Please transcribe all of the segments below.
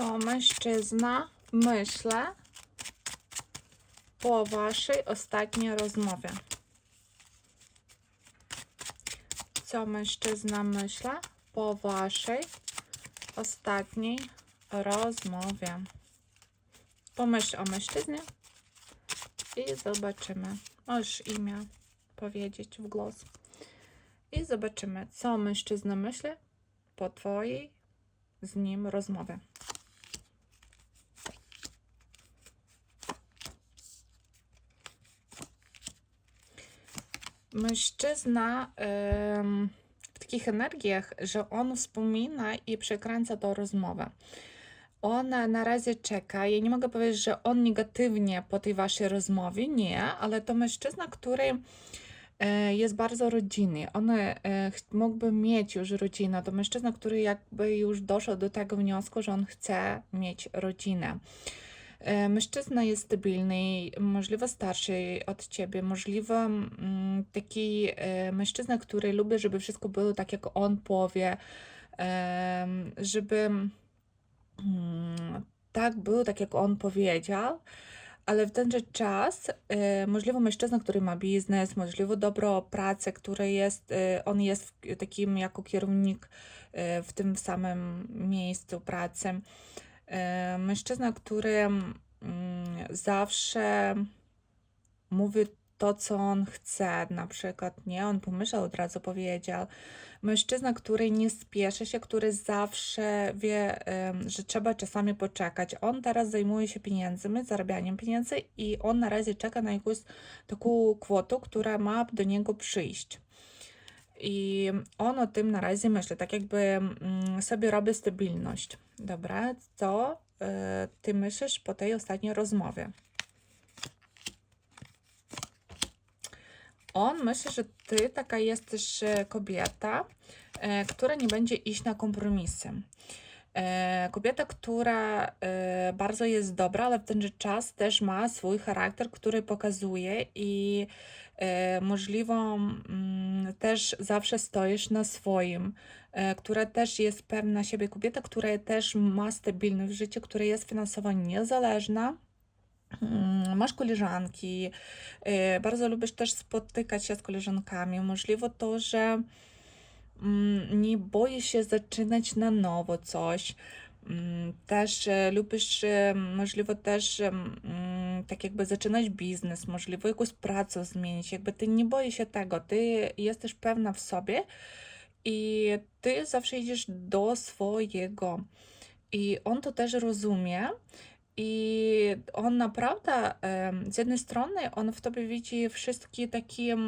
Co mężczyzna myślę po waszej ostatniej rozmowie? Co mężczyzna myślę po waszej ostatniej rozmowie? Pomyśl o mężczyznie i zobaczymy. Możesz imię powiedzieć w głos. I zobaczymy, co mężczyzna myśli po twojej z nim rozmowie. Mężczyzna w takich energiach, że on wspomina i przekręca tą rozmowę. On na razie czeka. Ja nie mogę powiedzieć, że on negatywnie po tej waszej rozmowie, nie, ale to mężczyzna, który e, jest bardzo rodzinny. On e, mógłby mieć już rodzinę. To mężczyzna, który jakby już doszedł do tego wniosku, że on chce mieć rodzinę. E, Mężczyzna jest stabilny, możliwe starszy od ciebie, możliwe mm, taki e, mężczyzna, który lubi, żeby wszystko było tak, jak on powie, żeby mm, tak było, tak jak on powiedział, ale w tenże czas e, możliwe mężczyzna, który ma biznes, możliwe dobrą pracę, który jest, e, on jest takim jako kierownik w tym samym miejscu pracy. Mężczyzna, który mm, zawsze mówi to, co on chce, na przykład, nie? On pomyślał, od razu powiedział. Mężczyzna, który nie spieszy się, który zawsze wie, że trzeba czasami poczekać. On teraz zajmuje się pieniędzmi, zarabianiem pieniędzy i on na razie czeka na jakąś taką kwotę, która ma do niego przyjść. I on o tym na razie myśli, tak jakby mm, sobie robi stabilność. Dobra, co e, ty myślisz po tej ostatniej rozmowie? On myśli, że ty taka jesteś e, kobieta, e, która nie będzie iść na kompromisy. E, Kobieta, która bardzo jest dobra, ale w ten czas też ma swój charakter, który pokazuje i możliwą mm, też zawsze stoisz na swoim, która też jest pewna siebie kobieta, która też ma stabilność w życiu, która jest finansowo niezależna. Mm, Masz koleżanki, e, bardzo lubisz też spotykać się z koleżankami. Możliwe to, że mm, nie boisz się zaczynać na nowo coś. Mm, Też e, lubisz, e, możliwe też tak jakby zaczynać biznes, możliwe jakąś pracę zmienić. Jakby ty nie boisz się tego, ty jesteś pewna w sobie i ty zawsze idziesz do swojego. I on to też rozumie. І он, правда, з одной стороны, он в тебе видит все такие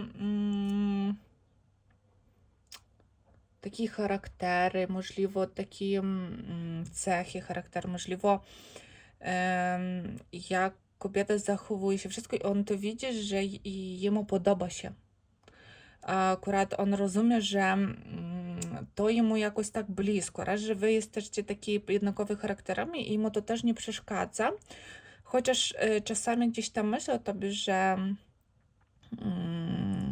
такі характери, можливо, такі цехи, характер, можливо, як kobieta zachowuje się, он то on що йому подобається. jemu podoba się. Akurat on rozumie, że to jemu jakoś tak blisko, raz, że wy jesteście taкі jednakowi charakterami i jemu to też nie przeszkadza. Chociaż e, czasami gdzieś tam myślę o tobie, że mm,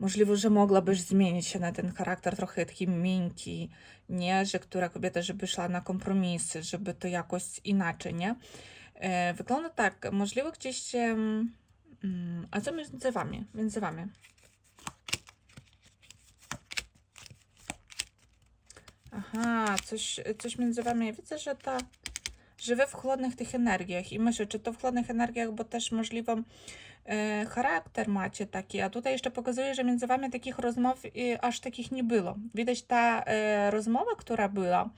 Możliwe, że mogłabyś zmienić się na ten charakter trochę taki miękki, nie? Że która kobieta, żeby szła na kompromisy, żeby to jakoś inaczej, nie? E, wygląda tak, możliwe gdzieś... mm, a co między wami? Między wami? Aha, coś, coś między wami. Ja widzę, że ta... Że wy w chłodnych tych energiach i myślę, czy to w chłodnych energiach, bo też możliwe e, charakter macie taki, a tutaj jeszcze pokazuje, że między wami takich rozmów e, aż takich nie było. Widać ta e, rozmowa, która była,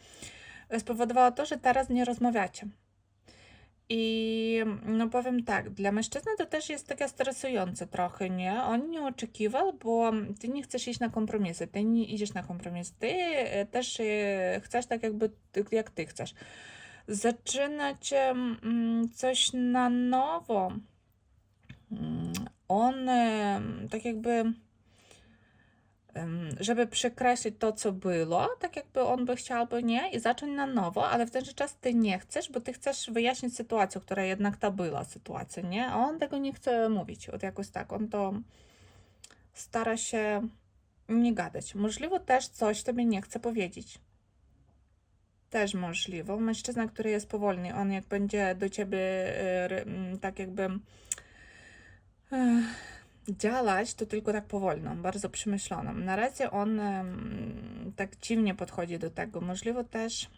e, spowodowała to, że teraz nie rozmawiacie. I no powiem tak, dla mężczyzny to też jest takie stresujące trochę, nie? On nie oczekiwał, bo ty nie chcesz iść na kompromisy, ty nie idziesz na kompromisy, ty e, też e, chcesz tak jakby jak ty chcesz. Zaczynać em, coś na nowo. Mm, On em, tak jakby, żeby przekreślić to, co było, tak jakby on by chciałby, nie? I zacząć na nowo, ale w ten czas ty nie chcesz, bo ty chcesz wyjaśnić sytuację, która jednak ta była sytuacja, nie? A on tego nie chce mówić, od jakoś tak, on to stara się nie gadać. Możliwe też coś tobie nie chce powiedzieć. Też możliwe. Mężczyzna, który jest powolny, on jak będzie do ciebie e, tak jakby e, działać, to tylko tak powolno, bardzo przemyśloną. Na razie on tak dziwnie podchodzi do tego. Możliwe też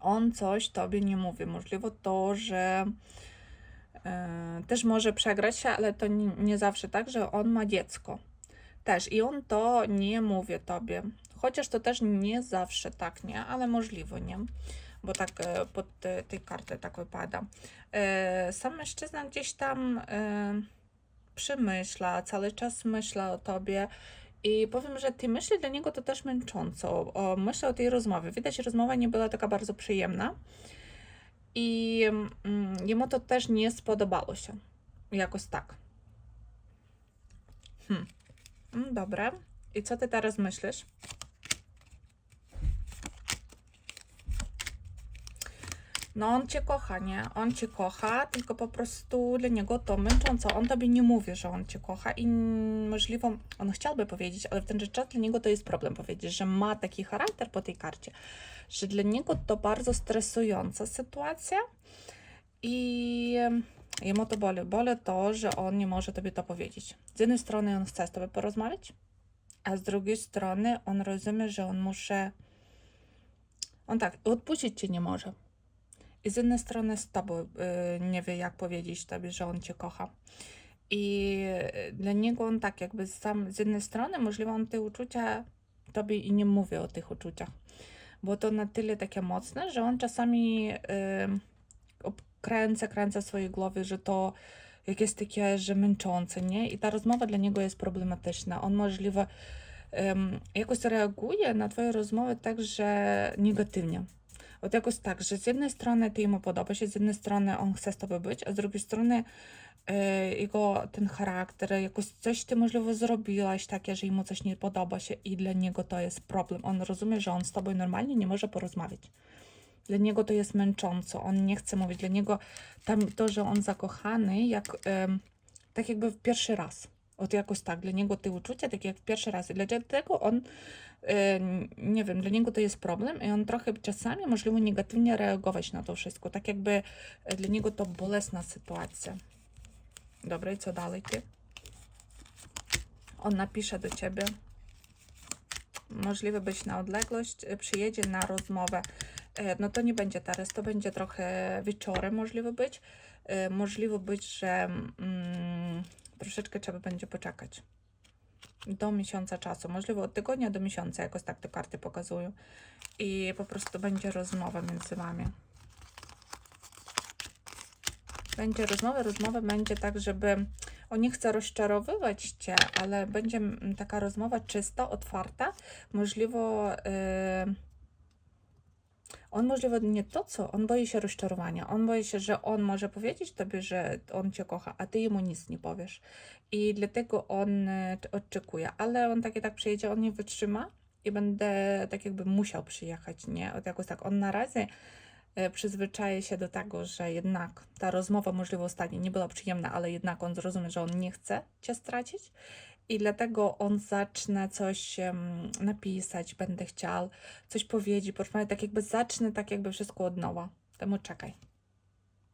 on coś tobie nie mówi. Możliwe to, że e, też może przegrać się, ale to nie, zawsze tak, że on ma dziecko. Też i on to nie mówi tobie. Chociaż to też nie zawsze tak, nie? Ale możliwe, nie? Bo tak e, pod te, tej karty tak wypada. E, sam mężczyzna gdzieś tam przemyśla, cały czas myśla o tobie. I powiem, że te myśli dla niego to też męcząco. O, myślę o tej rozmowie. Widać, rozmowa nie była taka bardzo przyjemna. I mm, jemu to też nie spodobało się. Jakoś tak. Hmm. Mm, Dobra. I co ty teraz myślisz? No on cię kocha, nie? On cię kocha, tylko po prostu dla niego to męczące. On tobie nie mówi, że on cię kocha i możliwe, on chciałby powiedzieć, ale w ten czas dla niego to jest problem powiedzieć, że ma taki charakter po tej karcie, że dla niego to bardzo stresująca sytuacja i jemu to boli. Boli to, że on nie może tobie to powiedzieć. Z jednej strony on chce z tobą porozmawiać, a z drugiej strony on rozumie, że on muszę. On tak, odpuścić cię nie może. I z jednej strony z tobą y, nie wie, jak powiedzieć tobie, że on cię kocha. I dla niego on tak, jakby sam z jednej strony możliwe on te uczucia tobie i nie mówi o tych uczuciach. Bo to na tyle takie mocne, że on czasami y, kręca, kręca swojej głowie, że to jakieś takie, że męczące, nie? I ta rozmowa dla niego jest problematyczna. On możliwe um, jakoś reaguje na twoje rozmowy tak, że negatywnie. От jakoś tak, że z jednej strony ty jemu podoba się, z jednej strony on chce z tobą być, a z drugiej strony e, jego ten charakter, jakoś coś ty możliwe zrobiłaś takie, że jemu coś nie podoba się i dla niego to jest problem. On rozumie, że on z tobą normalnie nie może porozmawiać. Dla niego to jest męczące, on nie chce mówić. Dla niego tam to, że on zakochany, jak, tak jakby w pierwszy raz. Od jakoś tak, dla niego te uczucia takie jak pierwszy raz. I dlatego on, e, nie wiem, dla niego to jest problem i on trochę czasami możliwe negatywnie reagować na to wszystko. Tak jakby e, dla niego to bolesna sytuacja. Dobra, i co dalej ty? On napisze do ciebie. Możliwe być na odległość, e, przyjedzie na rozmowę. No to nie będzie teraz, to będzie trochę wieczorem możliwe być. Możliwe być, że mm, troszeczkę trzeba będzie poczekać. Do miesiąca czasu, możliwe od tygodnia do miesiąca, jakoś tak te karty pokazują. I po prostu będzie rozmowa między wami. Będzie rozmowa, rozmowa będzie tak, żeby on nie chce rozczarowywać cię, ale będzie taka rozmowa czysta, otwarta, możliwe. Yy, on możliwe nie to, co, on boi się rozczarowania. On boi się, że on może powiedzieć tobie, że on cię kocha, a ty jemu nic nie powiesz. I dlatego on e, oczekuje. Ale on tak i tak przyjedzie, on nie wytrzyma i będę tak jakby musiał przyjechać, nie? Od jakoś tak on na razie e, przyzwyczaje się do tego, że jednak ta rozmowa możliwe ostatnio nie była przyjemna, ale jednak on zrozumie, że on nie chce cię stracić i dlatego on zacznie coś napisać, będę chciał coś powiedzieć, porozmawiać, tak jakby zacznę tak jakby wszystko od nowa. Temu czekaj.